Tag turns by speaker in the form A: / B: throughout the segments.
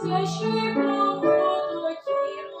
A: священного до тіла.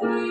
A: Bye.